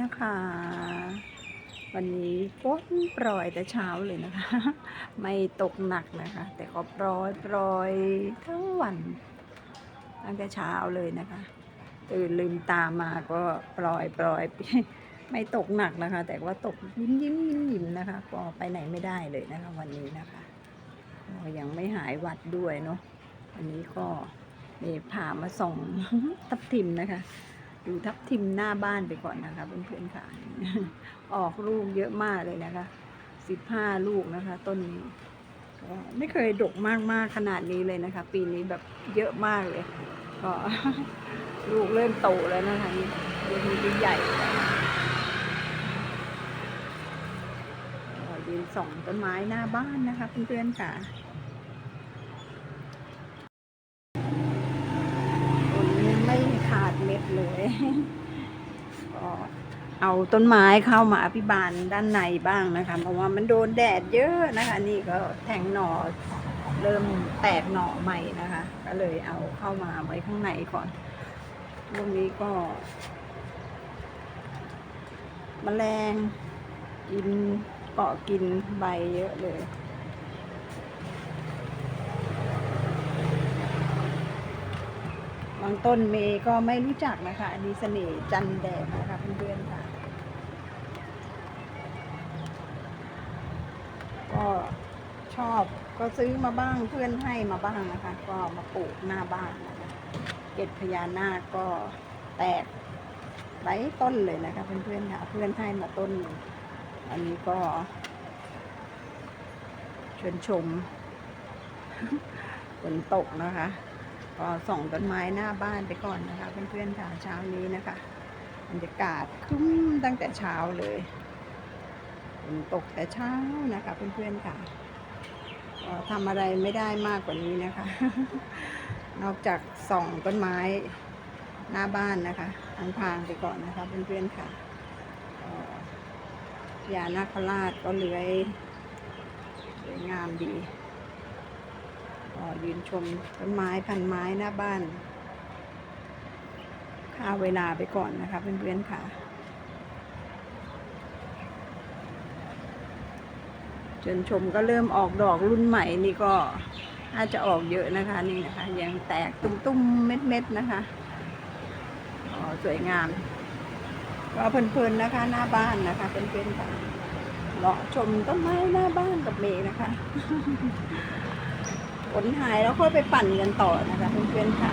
นะคะ วันนี้ฝนโปรยแต่เช้าเลยนะคะ ไม่ตกหนักนะคะ แต่ก็โปรยโปรยทั้งวันตั้งแต่เช้าเลยนะคะตื่นลืมตามาก็ปล่อยปล่อยไม่ตกหนักนะคะ แต่ว่าตกยิ้มยิ้มยิ้มยิ้มนะคะก็ไปไหนไม่ได้เลยนะคะ วันนี้นะคะยังไม่หายวัดด้วยเนาะวันนี้ก็นี่พามาส่งทับทิมนะคะ ดูทับทิมหน้าบ้านไปก่อนนะคะเพื่อนๆค่ะ ออกลูกเยอะมากเลยนะคะสิบห้าลูกนะคะ ต้นนี้ก็ไม่เคยดกมากมากๆขนาดนี้เลยนะคะ ปีนี้แบบเยอะมากเลย ก็ลูกเริ่มโตแล้วนะคะนี่ลูดีใหญ่แล้วก็ยืนส่องต้นไม้หน้าบ้านนะคะเพื่อนๆค่ะต้นนี้ไม่ขาดเม็ดเลย ก็เอาต้นไม้เข้ามาอภิบาลด้านในบ้างนะคะ เพราะว่ามันโดนแดดเยอะนะคะ นี่ก็แทงหน่อเริ่มแตกหน่อใหม่นะคะ ก็เลยเอาเข้ามาไว้ข้างในก่อนช่วงนี้ก็มแมลงกินเกาะกินใบเยอะเลย บาง ต้นเมย์ก็ไม่รู้จักนะคะ อันนี้เสน่ห์จันแดงนะคะเพื่อนๆค่ะ ก็ชอบก็ซื้อมาบ้างเพื่อนให้มาบ้างนะคะ ก็มาปลูกหน้าบ้านนะคะเกล็ดพญานาคก็แตกไร้ต้นเลยนะคะเพื่อนๆค่ะ เพื่อนให้มาต้น อันนี้ก็เชิญชมฝนตกนะคะ ก็ส่องต้นไม้หน้าบ้านไปก่อนนะคะ เพื่อนๆค่ะเช้านี้นะคะบรรยากาศครึ้มตั้งแต่เช้าเลยฝนตกแต่เช้านะคะ เพื่อนๆค่ะก็ทำอะไรไม่ได้มากกว่านี้นะคะ นอกจากส่องต้นไม้หน้าบ้านนะคะทางๆไปก่อนนะคะเพื่อนๆค่ะยานาคราชก็เลื้อยสวยงามดี ก็ยืนชมต้นไม้พันไม้หน้าบ้านค่าเวลาไปก่อนนะคะเพื่อนๆค่ะ จนชมก็เริ่มออกดอกรุ่นใหม่นี่ก็น่าจะออกเยอะนะคะนี่นะคะ ยังแตกตุ้มๆ เม็ดๆนะคะอ๋อสวยงาม ก็เพลินๆนะคะ หน้าบ้านนะคะเพื่อนๆค่ะเลาะชมต้นไม้หน้าบ้านกับเมย์นะคะ ผลหายแล้วค่อยไปปั่นกันต่อนะคะเพื่อนๆค่ะ